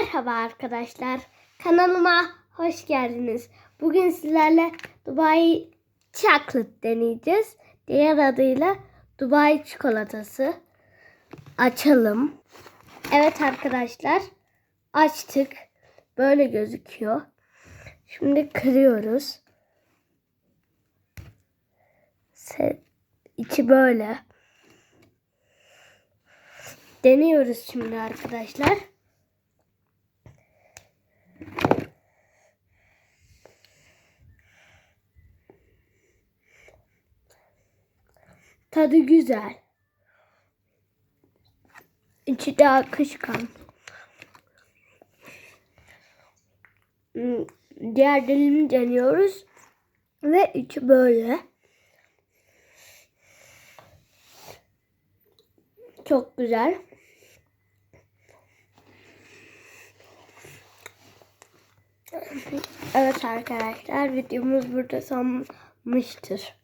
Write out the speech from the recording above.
Merhaba arkadaşlar. Kanalıma hoş geldiniz. Bugün sizlerle Dubai Chocolate deneyeceğiz. Diğer adıyla Dubai çikolatası. Açalım. Evet arkadaşlar. Açtık. Böyle gözüküyor. Şimdi kırıyoruz. İçi böyle. Deniyoruz şimdi arkadaşlar. Tadı güzel. İçi de akışkan. Hmm, Diğer dilimi deniyoruz. Ve içi böyle. Çok güzel. Evet arkadaşlar videomuz burada sonlanmıştır.